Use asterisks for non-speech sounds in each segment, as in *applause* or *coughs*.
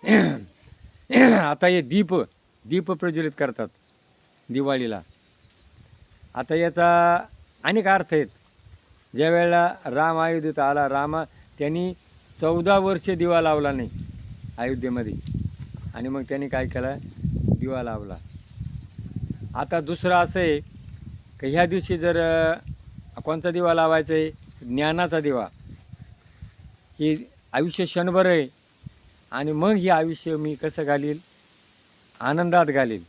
*coughs* आता हे दीप दीप प्रज्वलित करतात दिवाळीला. आता याचा अनेक अर्थ आहेत. ज्या वेळेला राम अयोध्येत आला रामा त्यांनी चौदा वर्षे दिवा लावला नाही अयोध्येमध्ये. आणि मग त्यांनी काय केलं? दिवा लावला. आता दुसरं असं आहे की ह्या दिवशी जर कोणता कोणचा दिवा लावायचा आहे? ज्ञानाचा दिवा. हे आयुष्य क्षणभर आहे. आणि मग हे आयुष्य मी कसं घालील? आनंदात घालील.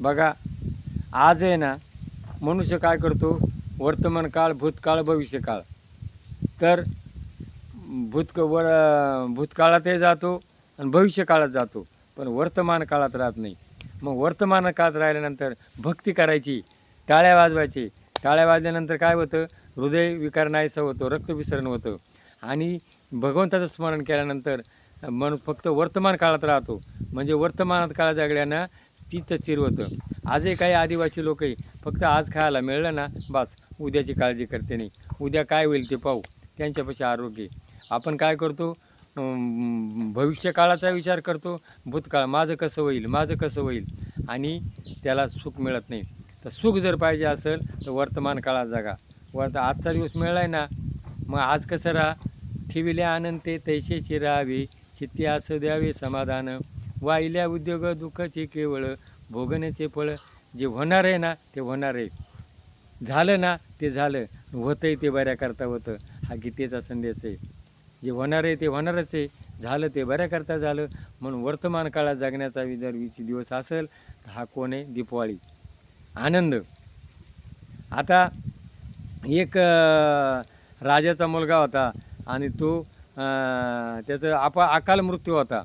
बघा आज आहे ना मनुष्य काय करतो? वर्तमान काळ भूतकाळ भविष्यकाळ. तर भूतक वर भूतकाळातही जातो आणि भविष्यकाळात जातो. पण वर्तमान काळात राहत नाही. मग वर्तमान काळात राहिल्यानंतर भक्ती करायची टाळ्या वाजवायची. टाळ्या वाजल्यानंतर काय होतं? हृदय विकार नाहीसं होतं रक्तविसरण होतं. आणि भगवंताचं स्मरण केल्यानंतर मन फक्त वर्तमान काळात राहतो. म्हणजे वर्तमानात काळ जगल्यानं तिथं स्थिर होतं आजही काही आदिवासी लोकही फक्त आज खायला मिळलं ना बस. उद्याची काळजी करते नाही. उद्या काय होईल ते पाहू. त्यांच्यापाशी आरोग्य आपण काय करतो? भविष्य भविष्यकाळाचा विचार करतो. भूतकाळ माझं कसं होईल माझं कसं होईल? आणि त्याला सुख मिळत नाही. तर सुख जर पाहिजे असेल तर वर्तमान काळात जागा. वर्त आजचा दिवस मिळाला आहे ना मग आज कसं राहा? ठेविले ते तैसेची राहावी. चित्ती असं द्यावे समाधान. वाहिल्या उद्योग दुःखाचे केवळ भोगण्याचे फळ. जे होणार आहे ना ते होणार आहे. झालं ना ते झालं. होतंय ते बऱ्याकरता होतं. हा गीतेचा संदेश आहे. जे होणार आहे ते होणारच आहे. झालं ते बऱ्या करता झालं. म्हणून वर्तमान काळात जगण्याचा जर वीस दिवस असेल तर हा कोण आहे? दीपावळी. आनंद. आता एक राजाचा मुलगा होता आणि तो त्याचं आपा अकाल मृत्यू होता.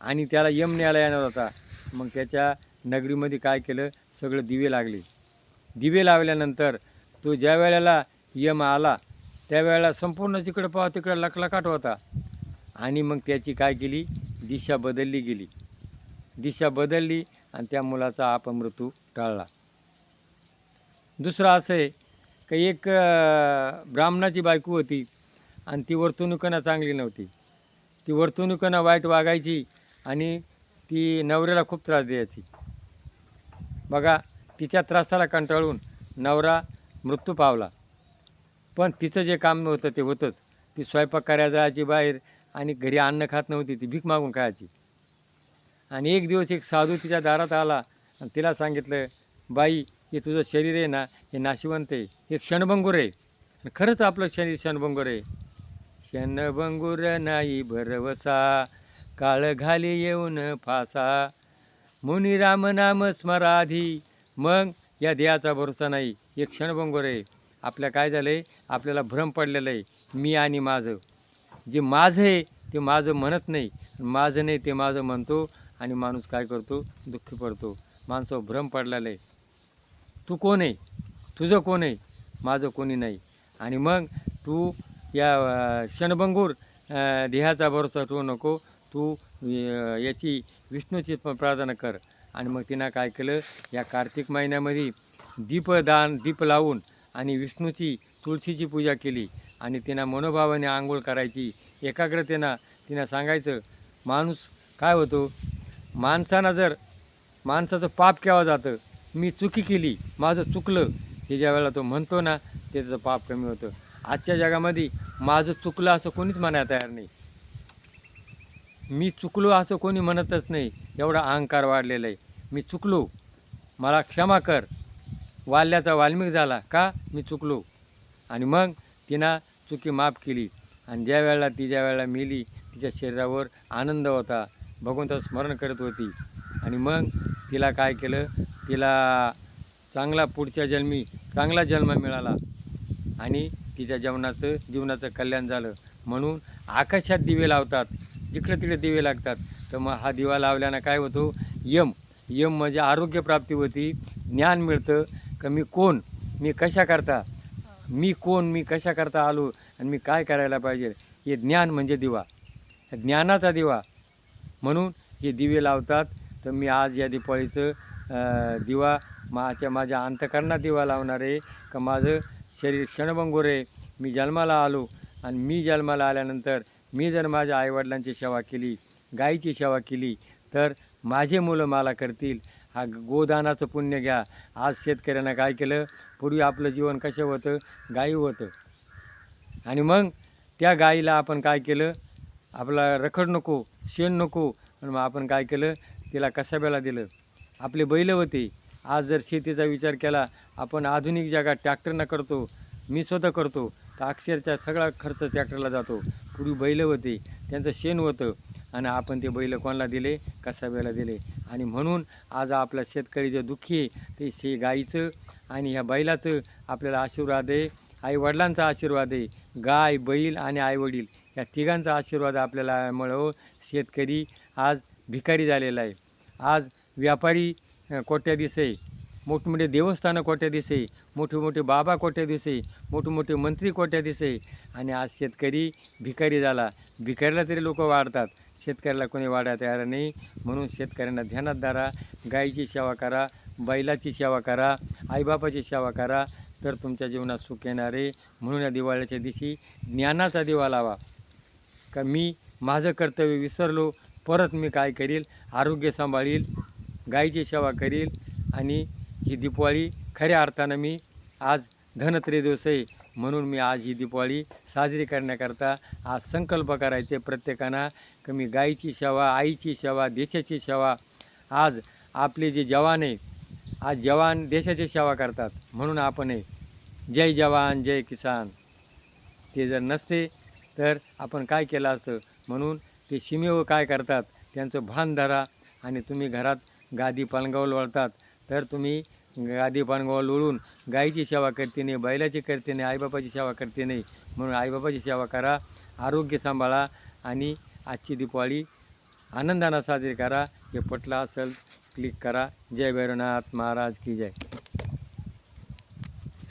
आणि त्याला यम न्यायला येणार होता. मग त्याच्या नगरीमध्ये काय केलं? सगळं दिवे लागले. दिवे लावल्यानंतर तो ज्या वेळेला यम आला त्यावेळेला संपूर्ण जिकडं पाहा तिकडं लखलखाट होता. आणि मग त्याची काय केली? दिशा बदलली गेली. दिशा बदलली आणि त्या मुलाचा अपमृत्यू टाळला. दुसरं असं आहे का एक ब्राह्मणाची बायको होती. आणि ती वर्तणुकांना चांगली नव्हती. ती वर्तणुकांना वाईट वागायची आणि ती नवऱ्याला खूप त्रास द्यायची. बघा तिच्या त्रासाला कंटाळून नवरा मृत्यू पावला. पण तिचं जे काम होतं ते होतंच. ती स्वयंपाक करायला जायची बाहेर आणि घरी अन्न खात नव्हती ती भीक मागून खायची. आणि एक दिवस एक साधू तिच्या दारात आला आणि तिला सांगितलं बाई हे तुझं शरीर आहे ना हे नाशिवंत आहे. हे क्षणभंगूर आहे. आणि खरंच आपलं शरीर क्षणभंगूर आहे. क्षणभंगूर नाही भरवसा काळ घाली येऊन फासा. मुनी राम नाम स्मराधी मग या देहाचा भरोसा नाही. हे क्षणभंगूर आहे. आपल्या काय झालं आहे आपल्याला भ्रम पडलेलं आहे. मी आणि माझं. जे माझं आहे ते माझं म्हणत नाही. माझं नाही ते माझं म्हणतो आणि माणूस काय करतो? दुःखी पडतो. माणसावर भ्रम पडलेला आहे. तू कोण आहे? तुझं कोण आहे? माझं कोणी नाही. आणि मग तू या क्षणभंगूर देहाचा भरोसा ठेवू नको. तू याची विष्णूची प्रार्थना कर. आणि मग तिनं काय केलं? या कार्तिक महिन्यामध्ये दीपदान दीप लावून आणि विष्णूची तुळशीची पूजा केली. आणि तिनं मनोभावाने आंघोळ करायची. एकाग्रतेनं तिनं सांगायचं माणूस काय होतो? माणसानं जर माणसाचं पाप केव्हा जातं. मी चुकी केली. माझं चुकलं. हे ज्या वेळेला तो म्हणतो ना त्याचं पाप कमी होतं. आजच्या जगामध्ये माझं चुकलं असं कोणीच म्हणायला तयार नाही. मी चुकलो असं कोणी म्हणतच नाही. एवढा अहंकार वाढलेला आहे. मी चुकलो. मला क्षमा कर. वाल्याचा वाल्मिक झाला का? मी चुकलो. आणि मग तिनं चुकी माफ केली. आणि ज्या वेळेला ती ज्या वेळेला मेली तिच्या शरीरावर आनंद होता. भगवंताचं स्मरण करत होती. आणि मग तिला काय केलं? तिला चांगला पुढच्या जन्मी चांगला जन्म मिळाला. आणि तिच्या जेवणाचं जीवनाचं कल्याण झालं. म्हणून आकाशात दिवे लावतात जिकडे तिकडे दिवे लागतात. तर मग हा दिवा लावल्यानं काय होतो? यम. यम म्हणजे आरोग्यप्राप्ती होती ज्ञान मिळतं. का मी कोण? मी कशा करता? मी कोण? मी कशा करता आलो? आणि मी काय करायला पाहिजे? हे ज्ञान म्हणजे दिवा. ज्ञानाचा दिवा. म्हणून हे दिवे लावतात. तर मी आज या दिपाळीचं दिवा माझ्या माझ्या अंतकरणात दिवा लावणार आहे. का माझं शरीर क्षणभंगूर आहे मी जन्माला आलो आणि मी जन्माला आल्यानंतर मी जर माझ्या आईवडिलांची सेवा केली गाईची सेवा केली तर माझे मुलं मला करतील. हा गोदानाचं पुण्य घ्या. आज शेतकऱ्यांना काय केलं? पूर्वी आपलं जीवन कसं होतं? गाई होतं. आणि मग त्या गाईला आपण काय केलं? आपला रखड नको शेण नको. आणि मग आपण काय केलं? तिला कसाब्याला दिलं. आपले बैल होते. आज जर शेतीचा विचार केला आपण आधुनिक जगात ट्रॅक्टरनं करतो मी स्वतः करतो तर अक्षरशः सगळा खर्च ट्रॅक्टरला जातो. पूर्वी बैलं होते त्यांचं शेण होतं आणि आपण ते बैल कोणाला दिले? कसाब्याला दिले? आणि म्हणून आज आपला शेतकरी जे दुःखी आहे ते शे गाईचं आणि ह्या बैलाचं आपल्याला आशीर्वाद आहे. आईवडिलांचा आशीर्वाद आहे. गाय बैल आणि आईवडील या तिघांचा आशीर्वाद आपल्याला मिळव शेतकरी आज भिकारी झालेला आहे. आज व्यापारी कोट्याधीश आहे मोठमोठे देवस्थानं कोट्याधीश आहे मोठे मोठे बाबा कोट्याधीश आहे मोठे मोठे मंत्री कोट्याधीश आहे आणि आज शेतकरी भिकारी झाला. भिकारीला तरी लोक वाढतात. शेतकऱ्याला कोणी वाढायला तयार नाही. म्हणून शेतकऱ्यांना ध्यानात धरा. गाईची सेवा करा. बैलाची सेवा करा. आईबापाची सेवा करा. तर तुमच्या जीवनात सुख येणार आहे. म्हणून या दिवाळीच्या दिवशी ज्ञानाचा दिवा लावा. का मी माझं कर्तव्य विसरलो. परत मी काय करील? आरोग्य सांभाळील. गाईची सेवा करील आणि ही दिवाळी खऱ्या अर्थानं मी आज धनत्रयोदश आहे. म्हणून मी आज ही दिवाळी साजरी करण्याकरता आज संकल्प करायचे प्रत्येकानं की मी गाईची सेवा आईची सेवा देशाची सेवा आज आपले जे जवान आहे आज जवान देशाची सेवा करतात. म्हणून आपण आहे जय जवान जय किसान. ते जर नसते तर आपण काय केलं असतं? म्हणून ते सीमेवर काय करतात? त्यांचं भान धरा आणि तुम्ही घरात गादी पालगावल वळतात. तर तुम्ही गादी पालगावल लोळून गाईची सेवा करते नाही बैलाची करते नाही आईबापाची सेवा करते नाही म्हणून आईबापाची सेवा करा आरोग्य सांभाळा आणि आजची दिवाळी आनंदानं साजरी करा. हे पटला असेल क्लिक करा. जय भैरवनाथ महाराज की जय.